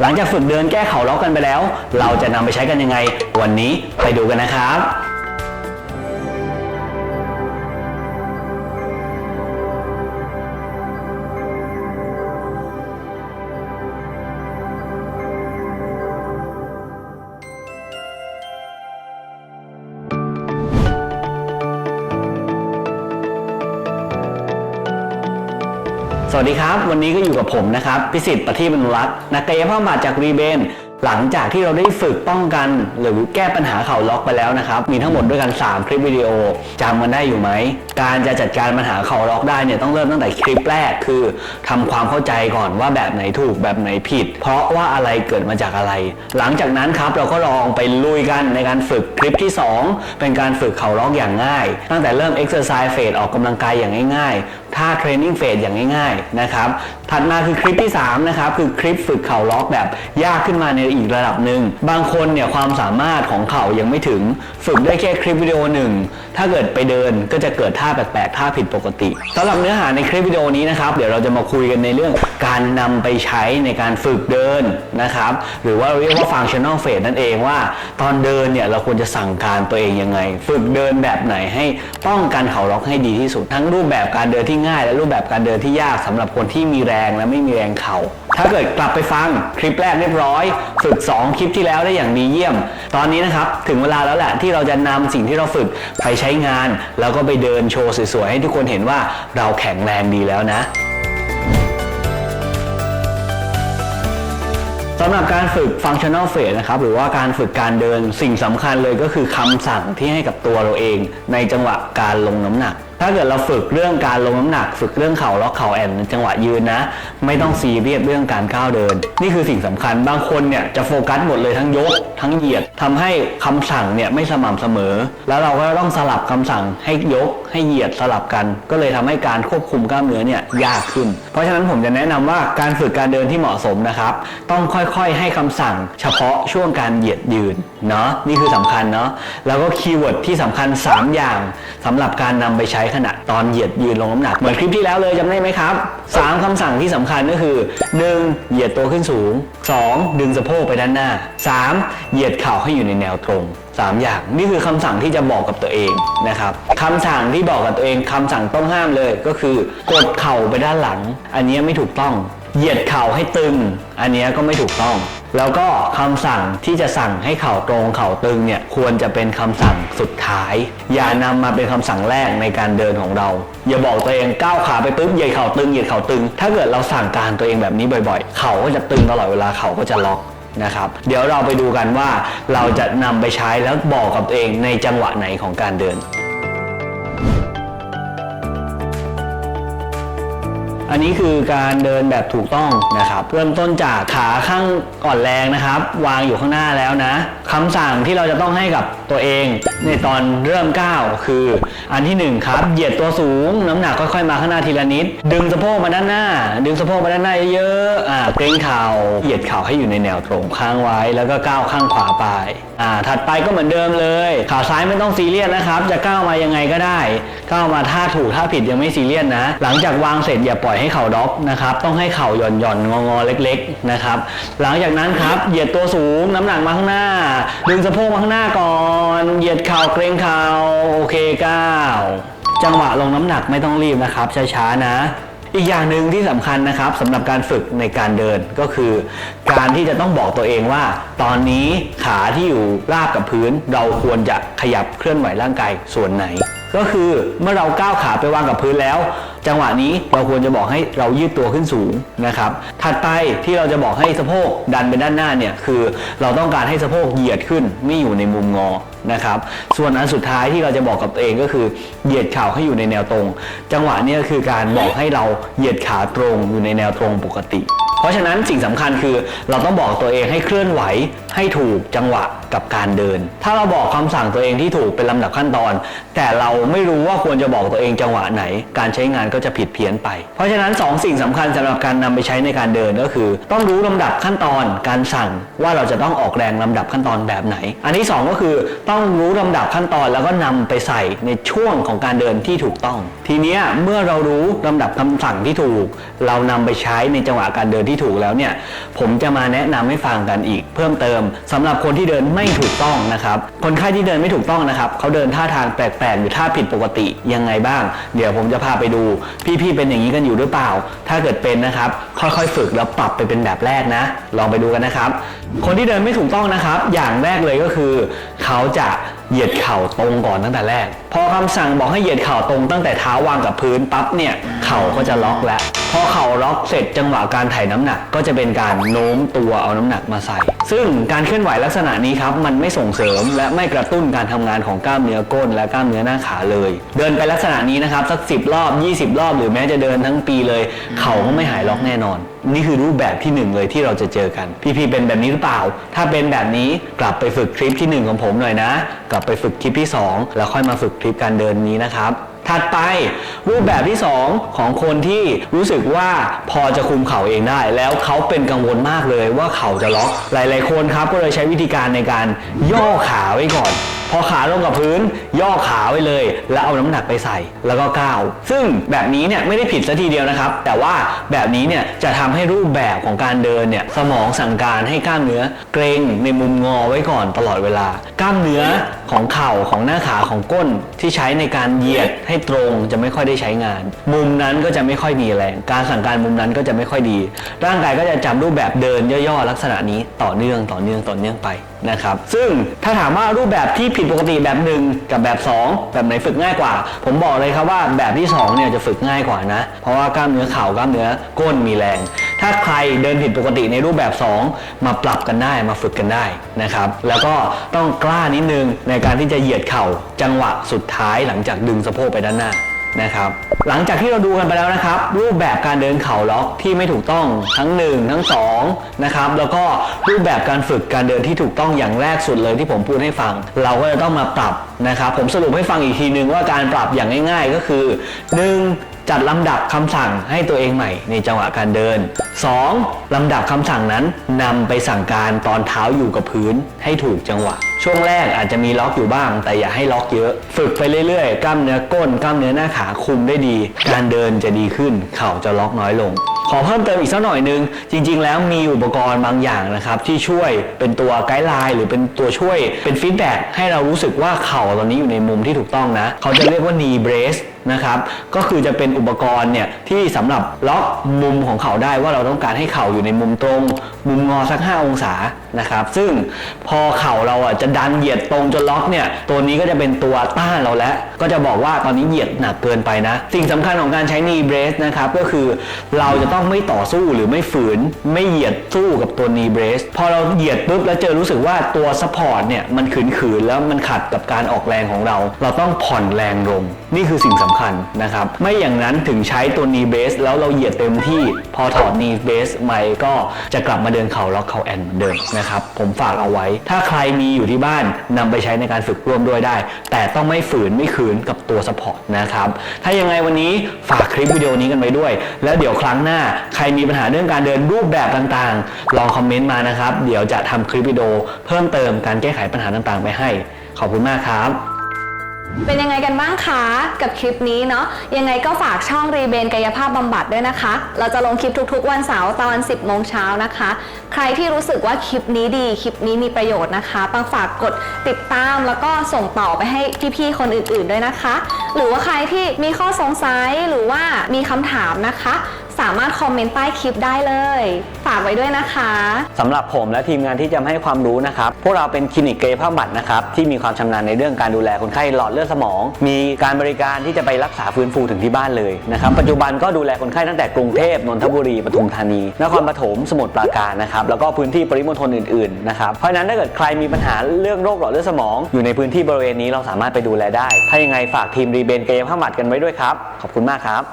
หลังจากฝึกเดินแก้เข่าล็อกกันไปแล้ว เราจะนำไปใช้กันยังไง วันนี้ไปดูกันนะครับ สวัสดีครับ วันนี้ก็อยู่กับผมนะครับ พิสิทธิ์ประทีปบรรลุรัตน์นักกายภาพบำบัดจากรีเบน หลังจากที่เราได้ฝึกป้องกัน หรือแก้ปัญหาเข่าล็อกไปแล้วนะครับ มีทั้งหมดด้วยกัน 3 คลิปวิดีโอจำกันได้อยู่ไหม การจะจัดการปัญหาเข่าล็อกได้เนี่ยต้องเริ่มตั้งแต่คลิปแรกคือทำความเข้าใจก่อนว่าแบบไหนถูกแบบไหนผิด เพราะว่าอะไรเกิดมาจากอะไร หลังจากนั้นครับเราก็ลองไปลุยกันในการฝึกคลิปที่ 2 เป็นการฝึกเข่าล็อกอย่างง่าย ตั้งแต่เริ่ม exercise phase ออกกำลังกายอย่างง่ายๆท่า training phase อย่างง่ายๆนะครับถัดมาคือคลิปที่3นะครับคือคลิปฝึกเข่าล็อกแบบยากขึ้นมาในอีกระดับหนึ่งบางคนเนี่ยความสามารถของเขายังไม่ถึง ฝึกได้แค่คลิปวิดีโอหนึ่งถ้าเกิดไปเดินก็จะเกิดท่าแปลกๆท่าผิดปกติสำหรับเนื้อหาในคลิปวิดีโอนี้นะครับเดี๋ยวเราจะมาคุยกันในเรื่องการนำไปใช้ในการฝึกเดินนะครับหรือว่าเรียกว่า functional phase นั่นเองว่า ตอนเดินเนี่ยเราควรจะสั่งการตัวเองยังไง ฝึกเดินแบบไหนให้ป้องกันเข่าล็อกให้ดีที่สุด ทั้งรูปแบบการเดินที่ง่าย และรูปแบบการเดินที่ยากสำหรับคนที่มีแรงและไม่มีแรงเข่า ถ้าเกิดกลับไปฟังคลิปแรกเรียบร้อย ฝึก 2 คลิปที่แล้วได้อย่างดีเยี่ยม ตอนนี้นะครับ ถึงเวลาแล้วแหละที่เราจะนำสิ่งที่เราฝึกไปใช้งาน แล้วก็ไปเดินโชว์สวยๆให้ทุกคนเห็นว่าเราแข็งแรงดีแล้วนะสำหรับการฝึก functional phase นะครับหรือว่าการฝึกการเดินสิ่งสำคัญเลยก็คือคำสั่งที่ให้กับตัวเราเอง ในจังหวะการลงน้ำหนัก ถ้าเกิดเราฝึกเรื่องการลงน้ำหนัก ฝึกเรื่องเข่าล็อกเข่าแอนในจังหวะยืนนะ ไม่ต้องซีเรียสเรื่องการก้าวเดิน นี่คือสิ่งสำคัญบางคนเนี่ยจะโฟกัสหมดเลยทั้งยก ทั้งเหยียดทำให้คำสั่งเนี่ยไม่สม่ำเสมอ แล้วเราก็ต้องสลับคำสั่งให้ยกให้เหยียดสลับกัน ก็เลยทำให้การควบคุมกล้ามเนื้อเนี่ยยากขึ้น เพราะฉะนั้นผมจะแนะนำว่าการฝึกการเดินที่เหมาะสมนะครับ ต้องค่อยๆให้คำสั่ง เฉพาะช่วงการเหยียดยืนเนาะนี่คือสำคัญเนาะแล้วก็คีย์เวิร์ดที่สำคัญ 3 อย่างสำหรับการนำไปใช้ขณะตอนเหยียดยืนลงน้ำหนัก เหมือนคลิปที่แล้วเลยจำได้ไหมครับ 3คำสั่งที่สำคัญก็คือ 1. เหยียดตัวขึ้นสูง 2. ดึงสะโพกไปด้านหน้า 3. เหยียดเข่าให้อยู่ในแนวตรง 3 อย่าง นี่คือคำสั่งที่จะบอกกับตัวเองนะครับคำสั่งที่บอกกับตัวเองคำสั่งต้องห้ามเลยก็คือกดเข่าไปด้านหลัง อันนี้ไม่ถูกต้อง เหยียดเข่าให้ตึง อันนี้ก็ไม่ถูกต้อง แล้วก็คำสั่งที่จะสั่งให้เข่าตรงเข่าตึงเนี่ยควรจะเป็นคำสั่งสุดท้าย อย่านำมาเป็นคำสั่งแรกในการเดินของเรา อย่าบอกตัวเองก้าวขาไปปุ๊บเหยียดเข่าตึงเหยียดเข่าตึง ถ้าเกิดเราสั่งการตัวเองแบบนี้บ่อยๆ เข่าก็จะตึงตลอดเวลาเข่าก็จะล็อกนะครับ เดี๋ยวเราไปดูกันว่าเราจะนำไปใช้แล้วบอกกับตัวเองในจังหวะไหนของการเดิน อันนี้คือการเดินแบบถูกต้องนะครับเริ่มต้นจากขาข้างอ่อนแรงนะครับ วางอยู่ข้างหน้าแล้วนะคำสั่งที่เราจะต้องให้กับตัวเองในตอนเริ่มก้าวคืออันที่หนึ่งครับเหยียดตัวสูง น้ำหนักค่อยๆมาข้างหน้าทีละนิด ดึงสะโพกมาด้านหน้า ดึงสะโพกมาด้านหน้าเยอะๆอ่าเกรงเข่าเหยียดเข่าให้อยู่ในแนวตรงค้างไว้ แล้วก็ก้าวข้างขวาไปอ่าถัดไปก็เหมือนเดิมเลย ขาซ้ายไม่ต้องซีเรียสนะครับ จะก้าวมายังไงก็ได้ก้าวมาท่าถูกท่าผิดยังไม่ซีเรียสนะ หลังจากวางเสร็จอย่าปล่อยให้เข่าด็อกนะครับ ต้องให้เข่าหย่อนหย่อนงองอเล็กๆนะครับ หลังจากนั้นครับเหยียดตัวสูงน้ำหนักมาข้างหน้า ดึงสะโพกมาข้างหน้าก่อน เหยียดเข่าเกรงเข่าโอเคก้าวจังหวะลงน้ำหนักไม่ต้องรีบนะครับช้าๆนะอีกอย่างหนึ่งที่สำคัญนะครับสำหรับการฝึกในการเดินก็คือ การที่จะต้องบอกตัวเองว่า ตอนนี้ขาที่อยู่ราบกับพื้น เราควรจะขยับเคลื่อนไหวร่างกายส่วนไหน ก็คือเมื่อเราก้าวขาไปวางกับพื้นแล้ว จังหวะนี้เราควรจะบอกให้เรายืดตัวขึ้นสูงนะครับ ถัดไปที่เราจะบอกให้สะโพกดันไปด้านหน้าเนี่ยคือเราต้องการให้สะโพกเหยียดขึ้นไม่อยู่ในมุมงอนะครับ ส่วนอันสุดท้ายที่เราจะบอกกับตัวเองก็คือเหยียดเข่าให้อยู่ในแนวตรง จังหวะนี้คือการบอกให้เราเหยียดขาตรงอยู่ในแนวตรงปกติ เพราะฉะนั้นสิ่งสำคัญคือเราต้องบอกตัวเองให้เคลื่อนไหวให้ถูกจังหวะกับการเดิน ถ้าเราบอกคำสั่งตัวเองที่ถูกเป็นลำดับขั้นตอน แต่เราไม่รู้ว่าควรจะบอกตัวเองจังหวะไหน การใช้งานก็จะผิดเพี้ยนไป เพราะฉะนั้นสองสิ่งสำคัญสำหรับการนำไปใช้ในการเดินก็คือ ต้องรู้ลำดับขั้นตอน การสั่งว่าเราจะต้องออกแรงลำดับขั้นตอนแบบไหน อันที่สองก็คือต้องรู้ลำดับขั้นตอนแล้วก็นำไปใส่ในช่วงของการเดินที่ถูกต้อง ทีนี้เมื่อเรารู้ลำดับคำสั่งที่ถูก เรานำไปใช้ในจังหวะการเดินที่ถูกแล้วเนี่ยผมจะมาแนะนำให้ฟังกันอีก เพิ่มเติมสำหรับคนที่เดินไม่ถูกต้องนะครับ คนไข้ที่เดินไม่ถูกต้องนะครับเขาเดินท่าทางแปลกๆหรือท่าผิดปกติยังไงบ้าง เดี๋ยวผมจะพาไปดู พี่ๆเป็นอย่างนี้กันอยู่หรือเปล่า ถ้าเกิดเป็นนะครับ ค่อยๆ ฝึกแล้วปรับไปเป็นแบบแรกนะ ลองไปดูกันนะครับ คนที่เดินไม่ถูกต้องนะครับ อย่างแรกเลยก็คือ เขาจะ เหยียดเข่าตรงก่อนตั้งแต่แรก พอคำสั่งบอกให้เหยียดเข่าตรงตั้งแต่เท้าวางกับพื้นปั๊บเนี่ยเข่าก็จะล็อกแล้ว พอเข่าล็อกเสร็จจังหวะการถ่ายน้ำหนัก ก็จะเป็นการโน้มตัวเอาน้ำหนักมาใส่ ซึ่งการเคลื่อนไหวลักษณะนี้ครับมันไม่ส่งเสริมและไม่กระตุ้นการทำงานของกล้ามเนื้อก้น และกล้ามเนื้อหน้าขาเลย เดินไปลักษณะนี้นะครับสักสิรอบ 20 รอบ หรือแม้จะเดินทั้งปีเลย เข่าก็ไม่หายล็อกแน่นอน นี่คือรูปแบบที่หนึ่งเลยที่เราจะเจอกัน พี่ๆเป็นแบบนี้หรือเปล่า ถ้าเป็นแบบนี้กลับไปฝึกคลิปที่หนึ่งของผมหน่อยนะกลับไปฝึกคลิปที่สองแล้วค่อยมาฝึกคลิปการเดินนี้นะครับถัดไปรูปแบบที่ 2 ของคนที่รู้สึกว่าพอจะคุมเข่าเองได้ แล้วเขาเป็นกังวลมากเลยว่าเข่าจะล็อก หลาย ๆ คนครับก็เลยใช้วิธีการในการย่อขาไว้ก่อน พอขาลงกับพื้น ย่อขาไว้เลย แล้วเอาน้ำหนักไปใส่แล้วก็ก้าว ซึ่งแบบนี้เนี่ยไม่ได้ผิดซะทีเดียวนะครับ แต่ว่าแบบนี้เนี่ยจะทำให้รูปแบบของการเดินเนี่ยสมองสั่งการให้กล้ามเนื้อเกรงในมุมงอไว้ก่อนตลอดเวลา กล้ามเนื้อของเข่าของหน้าขาของก้นที่ใช้ในการเหยียดให้ตรงจะไม่ค่อยได้ใช้งาน มุมนั้นก็จะไม่ค่อยมีแรง การสั่งการมุมนั้นก็จะไม่ค่อยดี ร่างกายก็จะจำรูปแบบเดินย่อๆลักษณะนี้ต่อเนื่องต่อเนื่องต่อเนื่องไป นะครับ ซึ่งถ้าถามว่ารูปแบบที่ผิดปกติแบบหนึ่งกับแบบ 2 แบบไหนฝึกง่ายกว่า ผมบอกเลยครับว่าแบบที่2เนี่ยจะฝึกง่ายกว่านะ เพราะว่ากล้ามเนื้อเข่ากล้ามเนื้อก้นมีแรง ถ้าใครเดินผิดปกติในรูปแบบ 2 มาปรับกันได้มาฝึกกันได้นะครับ แล้วก็ต้องกล้านิดนึงในการที่จะเหยียดเข่าจังหวะสุดท้ายหลังจากดึงสะโพกไปด้านหน้า นะครับ หลังจากที่เราดูกันไปแล้วนะครับ รูปแบบการเดินเข่าล็อกที่ไม่ถูกต้องทั้ง 1 ทั้ง2นะครับแล้วก็รูปแบบการฝึกการเดินที่ถูกต้องอย่างแรกสุดเลยที่ผมพูดให้ฟัง เราก็จะต้องมาปรับนะครับ ผมสรุปให้ฟังอีกทีนึงว่าการปรับอย่างง่าย ๆ ก็คือ 1. จัดลำดับคำสั่งให้ตัวเองใหม่ในจังหวะการเดิน 2. ลำดับคำสั่งนั้นนำไปสั่งการตอนเท้าอยู่กับพื้นให้ถูกจังหวะ ช่วงแรกอาจจะมีล็อกอยู่บ้าง แต่อย่าให้ล็อกเยอะ ฝึกไปเรื่อยๆ กล้ามเนื้อก้น กล้ามเนื้อหน้าขาคุมได้ดี การเดินจะดีขึ้น เข่าจะล็อกน้อยลงขอเพิ่มเติมอีกสักหน่อยนึง จริง ๆ แล้วมีอุปกรณ์บางอย่างนะครับ ที่ช่วยเป็นตัวไกด์ไลน์หรือเป็นตัวช่วยเป็นฟีดแบ็ให้เรารู้สึกว่าเข่าตอนนี้อยู่ในมุมที่ถูกต้องนะ เขาจะเรียกว่า knee brace นะครับ ก็คือจะเป็นอุปกรณ์เนี่ยที่สำหรับล็อกมุมของเข่าได้ว่าเราต้องการให้เข่าอยู่ในมุมตรง มุมงอสัก 5 องศานะครับ ซึ่งพอเข่าเราอะจะดันเหยียดตรงจนล็อกเนี่ยตัวนี้ก็จะเป็นตัวต้านเราแล้ว ก็จะบอกว่าตอนนี้เหยียดหนักเกินไปนะ สิ่งสำคัญของการใช้ knee brace นะครับก็คือเราจะต้องไม่ต่อสู้หรือไม่ฝืนไม่เหยียดสู้กับตัว knee brace พอเราเหยียดปุ๊บแล้วเจอรู้สึกว่าตัว support เนี่ยมันขืนๆแล้วมันขัดกับการออกแรงของเรา เราต้องผ่อนแรงลงนี่คือสิ่งสำคัญนะครับ ไม่อย่างนั้นถึงใช้ตัว knee brace แล้วเราเหยียดเต็มที่พอถอด knee brace ใหม่ก็จะกลับมาเดินเข่าล็อกเข่าแอนเหมือนเดิมนะครับ ผมฝากเอาไว้ ถ้าใครมีอยู่ที่บ้านนำไปใช้ในการฝึกร่วมด้วยได้ แต่ต้องไม่ฝืนไม่ขืนกับตัว support นะครับ ถ้ายังไงวันนี้ฝากคลิปวิดีโอนี้กันไว้ด้วย แล้วเดี๋ยวครั้งหน้าใครมีปัญหาเรื่องการเดินรูปแบบต่างๆ ลองคอมเมนต์มานะครับ เดี๋ยวจะทำคลิปวิดีโอเพิ่มเติมการแก้ไขปัญหาต่างๆ ไปให้ ขอบคุณมากครับ เป็นยังไงกันบ้างคะกับคลิปนี้เนาะยังไงก็ฝากช่องรีเบนกายภาพบำบัดด้วยนะคะ เราจะลงคลิปทุกๆ วันเสาร์ตอน 10โมงเช้านะคะ ใครที่รู้สึกว่าคลิปนี้ดีคลิปนี้มีประโยชน์นะคะปังฝากกดติดตามแล้วก็ส่งต่อไปให้พี่ๆคนอื่นๆด้วยนะคะ หรือว่าใครที่มีข้อสงสัยหรือว่ามีคำถามนะคะ สามารถคอมเมนต์ใต้คลิปได้เลย ฝากไว้ด้วยนะคะสำหรับผมและทีมงานที่จะให้ความรู้นะครับ พวกเราเป็นคลินิกเกายภาพบำบัดนะครับ ที่มีความชำนาญในเรื่องการดูแลคนไข้หลอดเลือดสมอง มีการบริการที่จะไปรักษาฟื้นฟูถึงที่บ้านเลยนะครับ ปัจจุบันก็ดูแลคนไข้ตั้งแต่กรุงเทพนนทบุรีปทุมธานี นครปฐมสมุทรปราการนะครับ แล้วก็พื้นที่ปริมณฑลอื่นๆนะครับเพราะฉะนั้นถ้าเกิดใครมีปัญหาเรื่องโรคหลอดเลือดสมอง อยู่ในพื้นที่บริเวณนี้เราสามารถไปดูแลได้ ถ้ายังไงฝากทีมรีเบนเกายภาพบำบัดกันไว้ด้วยครับขอบคุณมากครับ